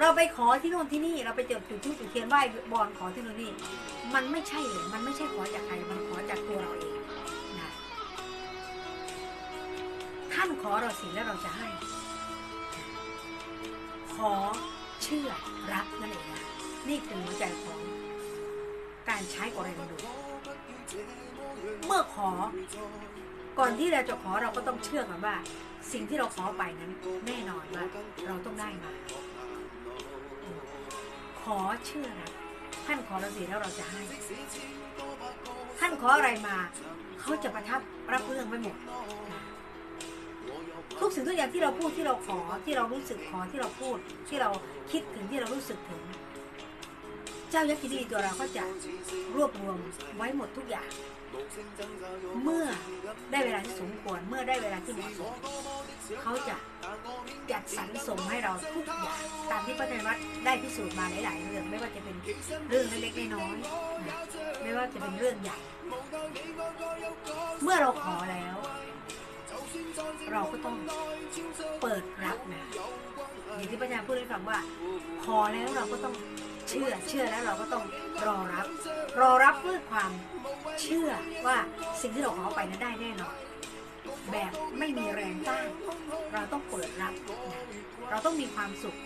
เราไปขอที่โน่นที่นี่เราไปจุดจุดทูบจุดเทียนไหว้บอนขอที่โน่นนี่มันไม่ใช่เลยมันไม่ใช่ขอจากใครมันขอจากตัวเราเองนะท่านขอเราสิ่งแล้วเราจะให้ ขอเชื่อรับนั่นเองนะนี่คือหัวใจของการใช้กฎแรงดูเมื่อขอก่อนที่เราจะขอเราก็ต้องเชื่อก่อนว่า สิ่งที่เราขอไปนั้นแน่นอน ขอเชื่อนะท่านขอเราสิแล้วเราจะให้ ท่านขออะไรมาเขาจะประทับรับเรื่องไว้หมดทุกสิ่งทุกอย่างที่เราพูดที่เราขอที่เรารู้สึกขอที่เราพูด ที่เราคิดถึงที่เรารู้สึกถึง เจ้ายักษ์ที่ดีตัวเราก็จะรวบรวมไว้หมดทุกอย่าง เมื่อได้เวลาที่สมควรเมื่อได้เวลาที่เหมาะสมเขาจะจัดสรรส่งให้เราทุกอย่าง ตามที่พระเจ้าวัดได้พิสูจน์มาหลาย ๆ เรื่องไม่ว่าจะเป็นเรื่องเล็กๆน้อยๆนะไม่ว่าจะเป็นเรื่องใหญ่ เมื่อเราขอแล้ว เราก็ต้องเปิดรับนะอย่างที่พระอาจารย์พูดให้ฟังว่า ขอแล้วเราก็ต้องเชื่อเชื่อแล้วเราก็ต้องรอรับ รอรับด้วยความเชื่อว่าสิ่งที่เราขอไปนั้นได้แน่นอนแบบไม่มีแรงต้านเราต้องเปิดรับ เราต้องมีความสุข